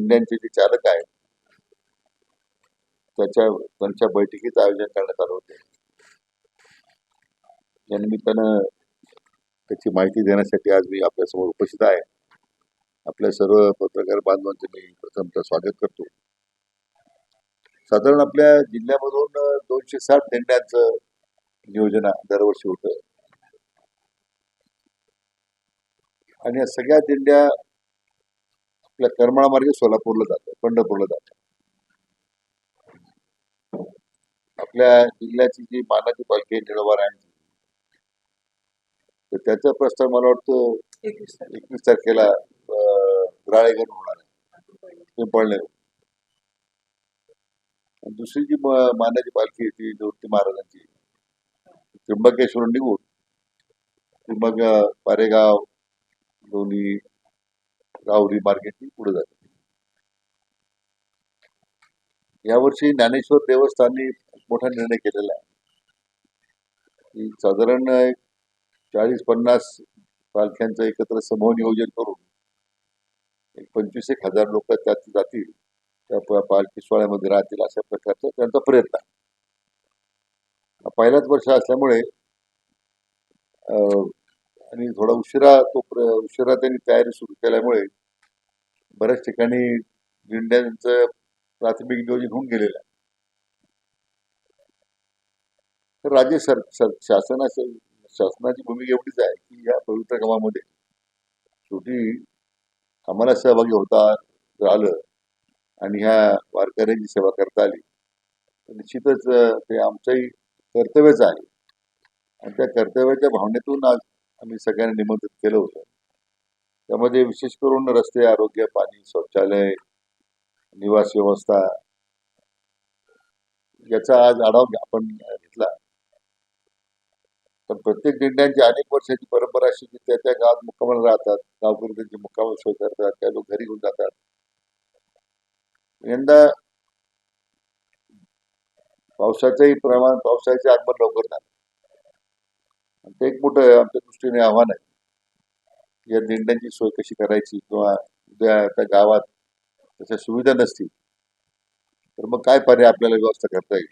अ, जे चालक आहेत त्याच्या त्यांच्या बैठकीचं आयोजन करण्यात आलं होतं. या निमित्तानं त्याची माहिती देण्यासाठी आज मी आपल्यासमोर उपस्थित आहे. आपल्या सर्व पत्रकार बांधवांचे मी प्रथमतः स्वागत करतो. साधारण आपल्या जिल्ह्यामधून दोनशे साठ दिंड्यांचं नियोजन दरवर्षी होतं. आणि या सगळ्या दिंड्या आपल्या करमाळामार्गे सोलापूरला जातात पंढरपूरला जातात आपल्या जिल्ह्याची जी मानाची पालखी आहे निळोबारायांची तर त्याचं प्रस्ताव मला वाटतं एकवीस तारखेला. राळेगण होणार आहे. पिंपळणे आणि दुसरी जी मानाची पालखी आहे ती निवृत्ती महाराजांची. त्र्यंबकेश्वरून निघून ती मग अ, पारेगाव लोणी राहुरी मार्केटिंग पुढे जाते. यावर्षी ज्ञानेश्वर देवस्थाननी मोठा निर्णय केलेला आहे. की साधारण एक चाळीस पन्नास पालख्यांचं एकत्र समूह नियोजन करून एक पंचवीस एक हजार लोक त्यात जातील त्या पालखी सोहळ्यामध्ये राहतील अशा प्रकारचा त्यांचा प्रयत्न आहे. पहिलाच वर्ष असल्यामुळे अं, आणि थोडा उशिरा तो उशिरा त्यांनी तयारी सुरू केल्यामुळे बऱ्याच ठिकाणी दिंड्यांचं प्राथमिक नियोजन होऊन गेलेलं आहे. तर राज्य सर सर शासना शासनाची भूमिका एवढीच आहे की या पवित्र कामामध्ये शेवटी आम्हाला सहभागी होता आलं आणि ह्या वारकऱ्यांची सेवा करता आली. तर निश्चितच ते आमचंही कर्तव्यच आहे. आणि त्या कर्तव्याच्या भावनेतून आज आम्ही सगळ्यांना निमंत्रित केलं होतं. त्यामध्ये विशेष करून रस्ते आरोग्य पाणी शौचालय निवास व्यवस्था याचा आज आढावा घ्या- आपण घेतला. तर प्रत्येक दिंड्यांची अनेक वर्षाची परंपरा अशी की त्या त्या गावात मुक्कामाला राहतात गावकरी त्यांची मुक्काम सोय करतात त्या लोक घरी घेऊन जातात. यंदा पावसाचंही प्रमाण पावसाचे आगमन लवकर झालं. ते एक मोठं आमच्या दृष्टीने आव्हान आहे. या दिंड्यांची सोय कशी करायची किंवा उद्या त्या गावात तशा सुविधा नसतील तर मग काय पर्याय आपल्याला व्यवस्था करता येईल?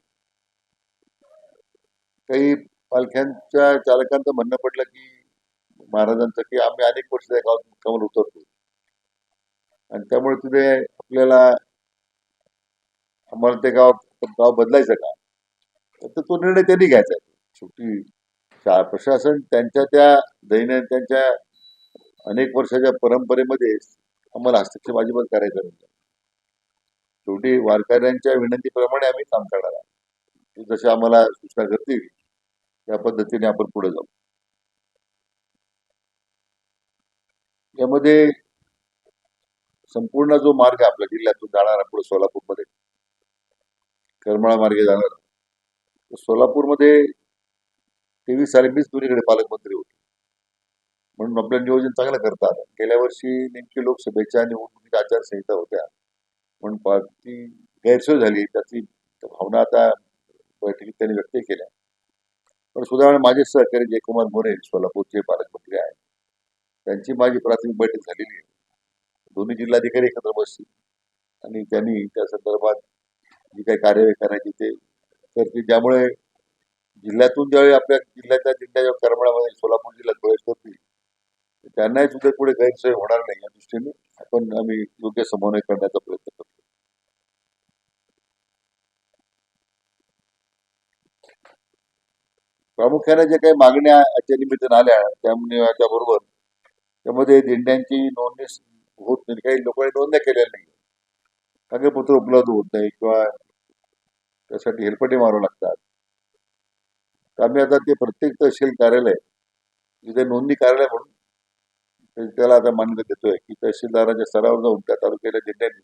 काही पालख्यांच्या चालकांचं म्हणणं पडलं की महाराजांचं की आम्ही अनेक वर्ष त्या गावात मुक्कामाला उतरतो आणि त्यामुळे तिथे आपल्याला आम्हाला ते गाव गाव बदलायचं का? तर तो निर्णय त्यांनी घ्यायचा आहे. शेवटी शा- प्रशासन त्यांच्या त्या दैनंदिनच्या त्यांच्या अनेक वर्षाच्या परंपरेमध्ये आम्हाला हस्तक्षेप अजिबात करायचा नाही शेवटी वारकऱ्यांच्या विनंतीप्रमाणे आम्ही काम करणार आहोत. ते जसे आम्हाला सूचना करतील त्या पद्धतीने आपण पुढे जाऊ. यामध्ये संपूर्ण जो मार्ग आपल्या जिल्ह्यातून जाणारा पुढे सोलापूरमध्ये करमाळा मार्गे जाणार सोलापूरमध्ये तेवीस साली मीच दोन्हीकडे पालकमंत्री होते. म्हणून आपलं नियोजन चांगलं करतात. गेल्या वर्षी नेमकी लोकसभेच्या निवडणुकीच्या आचारसंहिता होत्या. म्हणून ती गैरसोय झाली. त्याची भावना आता बैठकीत त्यांनी व्यक्त केल्या. पण सुधारणा माझे सहकारी जयकुमार मोरे सोलापूरचे पालकमंत्री आहेत. त्यांची माझी प्राथमिक बैठक झालेली आहे. दोन्ही जिल्हाधिकारी एकत्र बसतील. आणि त्यांनी त्या संदर्भात जी काही कार्यवाही करायची ते करतील. ज्यामुळे जिल्ह्यातून ज्यावेळी आपल्या जिल्ह्याच्या जिल्ह्याच्या करमाळामध्ये सोलापूर जिल्ह्यात प्रवेश करतील त्यांनाही सुद्धा पुढे गैरसोय होणार नाही या दृष्टीने आपण आम्ही योग्य समन्वय करण्याचा प्रयत्न करतो. प्रामुख्याने जे काही मागण्या याच्या निमित्तानं आल्या त्यामुळे बरोबर त्यामध्ये दिंड्यांची नोंदणी होत नाही काही लोकांनी नोंदण्या केलेल्या नाही. कागदपत्र उपलब्ध होत नाही किंवा त्यासाठी हेलपटे मारावं लागतात. आम्ही आता ते प्रत्येक तहसील कार्यालय जिथे नोंदणी कार्यालय म्हणून त्याला आता मान्यता देतोय की तहसीलदाराच्या स्तरावर जाऊन त्या तालुक्याच्या जिल्ह्याने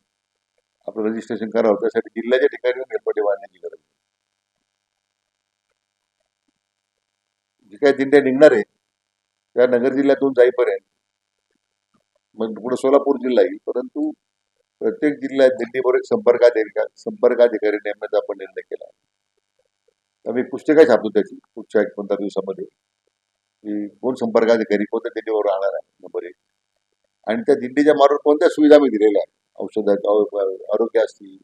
आपलं रजिस्ट्रेशन करावं त्यासाठी जिल्ह्याच्या ठिकाणी हेलपटे मारण्याची गरज आहे. जी काही दिंड्या निघणार आहे त्या नगर जिल्ह्यातून जाईपर्यंत मग पुढे सोलापूर जिल्हा येईल परंतु प्रत्येक जिल्ह्यात दिंडीवर एक संपर्काधिकारी संपर्काधिकारी नेमण्याचा आपण निर्णय केला आम्ही पुस्तकं छापतो त्याची पुढच्या एक पंधरा दिवसामध्ये. की कोण संपर्काधिकारी कोणत्या दिंडीवर राहणार आहे नंबर एक. आणि त्या दिंडीच्या मार्गावर कोणत्या सुविधा मी दिलेल्या आहेत? औषधाच्या आरोग्य असतील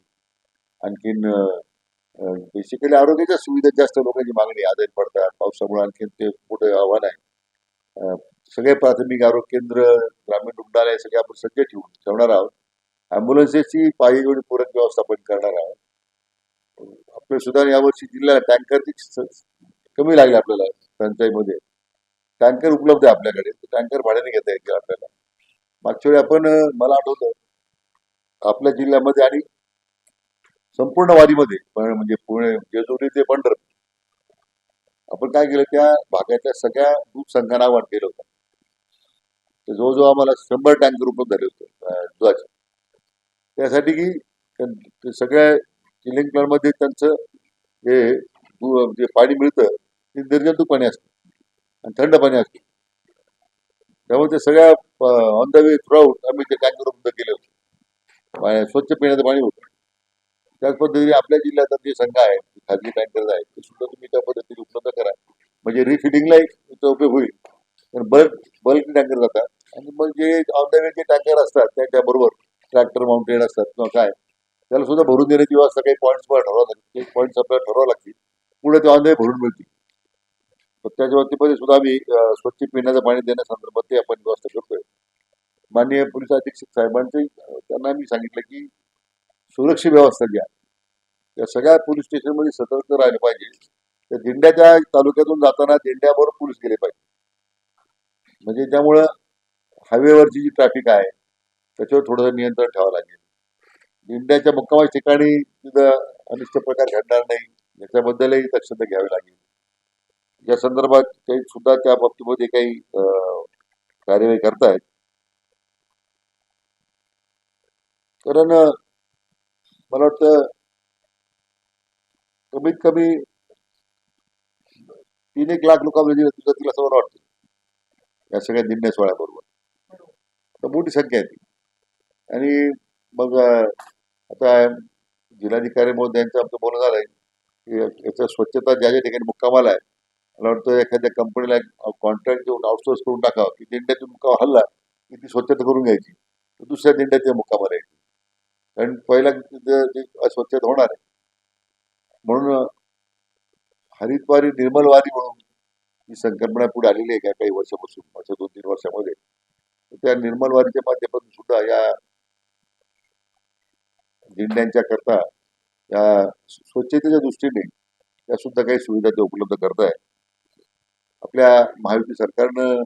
आणखीन बेसिकली आरोग्याच्या सुविधा जास्त लोकांची मागणी आहे. आजारी पडतात पावसामुळे आणखीन ते मोठं आव्हान आहे. सगळे प्राथमिक आरोग्य केंद्र ग्रामीण रुग्णालय सगळे आपण सज्ज ठेवून ठेवणार आहोत. ॲम्ब्युलन्सेसची पाहिजे एवढी पूरक व्यवस्थापन करणार आहोत. आपल्या सुद्धा यावर्षी जिल्ह्याला टँकरची कमी लागली आपल्याला टंचाईमध्ये टँकर उपलब्ध आहे आपल्याकडे. टँकर भाड्याने घेता येईल आपल्याला. मागच्या वेळी आपण मला आठवतं आपल्या जिल्ह्यामध्ये आणि संपूर्ण वारीमध्ये पण म्हणजे पुणे जेजुरी ते पंढरपूर आपण काय केलं त्या भागाच्या सगळ्या दूध संघांना आव्हान केलं होतं. तर जवळजवळ आम्हाला शंभर टँकर उपलब्ध झाले होते दुधाचे. त्यासाठी की सगळ्या चिलिंग प्लांटमध्ये त्यांचं हे जे पाणी मिळतं ते निर्जंतुक पाणी असतं आणि थंड पाणी असतं. त्यामुळे ते सगळ्या ऑन द वे थ्रूआउट आम्ही ते टँकर उपलब्ध केले होते. स्वच्छ पिण्याचं पाणी होतं. त्याच पद्धतीने आपल्या जिल्ह्यात जे संघ आहेत खाजगी टँकर आहेत ते सुद्धा तुम्ही त्या पद्धतीने उपलब्ध करा. म्हणजे रिफिलिंगला एक त्याचा उपयोग होईल. पण बल्क बल्क टँकर जातात. आणि मग जे ऑन द वे जे टँकर असतात त्याच्याबरोबर ट्रॅक्टर माउंटेड असतात किंवा काय त्याला सुद्धा भरून देण्याची व्यवस्था काही पॉईंट्स मला ठरवावं लागतील काही पॉईंट्स आपल्याला ठरवावं लागतील पुढे ते ऑनलाईन भरून मिळतील. तर त्याच्या बाबतीमध्ये सुद्धा आम्ही स्वच्छ पिण्याचं पाणी देण्यासंदर्भात ते आपण व्यवस्था करतोय. माननीय पोलीस अधीक्षक साहेबांचे त्यांना मी सांगितलं की सुरक्षा व्यवस्था घ्या. त्या सगळ्या पोलीस स्टेशनमध्ये सतर्क राहिले पाहिजे. त्या दिंड्याच्या तालुक्यातून जाताना दिंड्याबरोबर पोलीस गेले पाहिजे. म्हणजे त्यामुळं हायवेवरची जी ट्रॅफिक आहे त्याच्यावर थोडंसं नियंत्रण ठेवावं लागेल. इंडियाच्या मुक्कामाच्या ठिकाणी तिथं अनिष्ट प्रकार घडणार नाही याच्याबद्दलही दक्षता घ्यावी लागेल. या संदर्भात काही सुद्धा त्या बाबतीमध्ये काही कार्यवाही करतायत. कारण मला वाटतं कमीत कमी तीन एक लाख लोकांमध्ये म्हणजे तुझ्या तिला समोर वाटतं. या सगळ्या दिंड्या सोहळ्याबरोबर. तर मोठी संख्या आहे ती. आणि मग आता जिल्हाधिकारी महोदय यांचं आमचं बोलणं झालंय की याचं स्वच्छता ज्या ज्या ठिकाणी मुक्कामाला आहे मला वाटतं एखाद्या कंपनीला कॉन्ट्रॅक्ट देऊन आउटसोर्स करून टाकावं की दिंड्यातून मुक्काम हल्ला की ती स्वच्छता करून घ्यायची तर दुसऱ्या दिंड्यात ते मुक्कामाला यायची. कारण पहिला तिथं अस्वच्छता होणार आहे म्हणून हरितवारी निर्मलवारी म्हणून ही संकल्पना पुढे आलेली आहे का काही वर्षापासून वर्ष दोन तीन वर्षामध्ये त्या निर्मलवारीच्या माध्यमातून सुद्धा या दिंड्यांच्या करता या स्वच्छतेच्या दृष्टीने त्या सुद्धा काही सुविधा ते उपलब्ध करताय आपल्या महायुती सरकारनं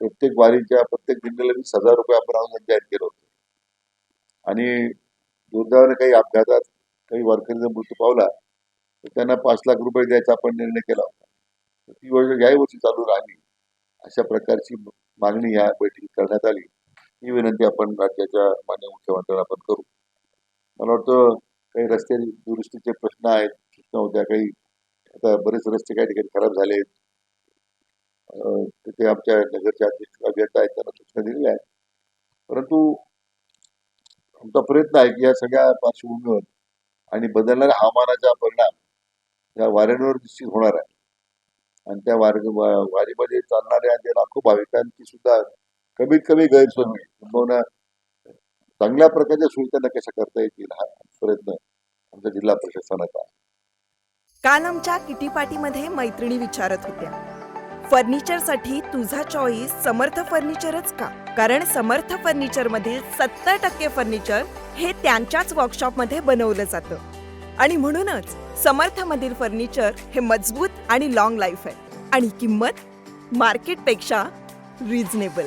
प्रत्येक वारीच्या प्रत्येक जिल्ह्याला वीस हजार रुपये आपण अनुदान जाहीर केलं होतं. आणि दुर्दैवाने काही अपघातात काही वारकरीचा मृत्यू पावला तर त्यांना पाच लाख रुपये द्यायचा आपण निर्णय केला होता. तर ती योजना याही वर्षी चालू राहिली. अशा प्रकारची मागणी या बैठकीत करण्यात आली. ही विनंती आपण राज्याच्या मान्य मुख्यमंत्र्यांना आपण करू. मला वाटतं काही रस्ते दुरुस्तीचे प्रश्न आहेत सूचना होत्या काही आता बरेच रस्ते काही ठिकाणी खराब झाले आहेत तिथे आमच्या नगरचे अध्यक्ष अभियंता आहेत त्यांना सूचना दिलेल्या आहेत. परंतु आमचा प्रयत्न आहे की या सगळ्या पार्श्वभूमीवर आणि बदलणाऱ्या हवामानाचा परिणाम या वाऱ्यांवर निश्चित होणार आहे. आणि त्या वार वारीमध्ये चालणाऱ्या जे लाखो भाविकांची सुद्धा कमीत कमी गैरसोय होईल किंबहुना चांगल्या प्रकारच्या सोयी त्यांना कशा करता येतील हा प्रयत्न आमच्या जिल्हा प्रशासनाचा आहे. काल आमच्या किटी पार्टीमध्ये मैत्रिणी विचारत होत्या फर्निचरसाठी तुझा चॉईस समर्थ फर्निचरच का? कारण समर्थ फर्निचर मधील सत्तर टक्के फर्निचर हे त्यांच्याच वर्कशॉपमध्ये बनवलं जातं. आणि म्हणूनच समर्थ मधील फर्निचर हे मजबूत आणि लॉंग लाईफ आहे. आणि किंमत मार्केटपेक्षा reasonable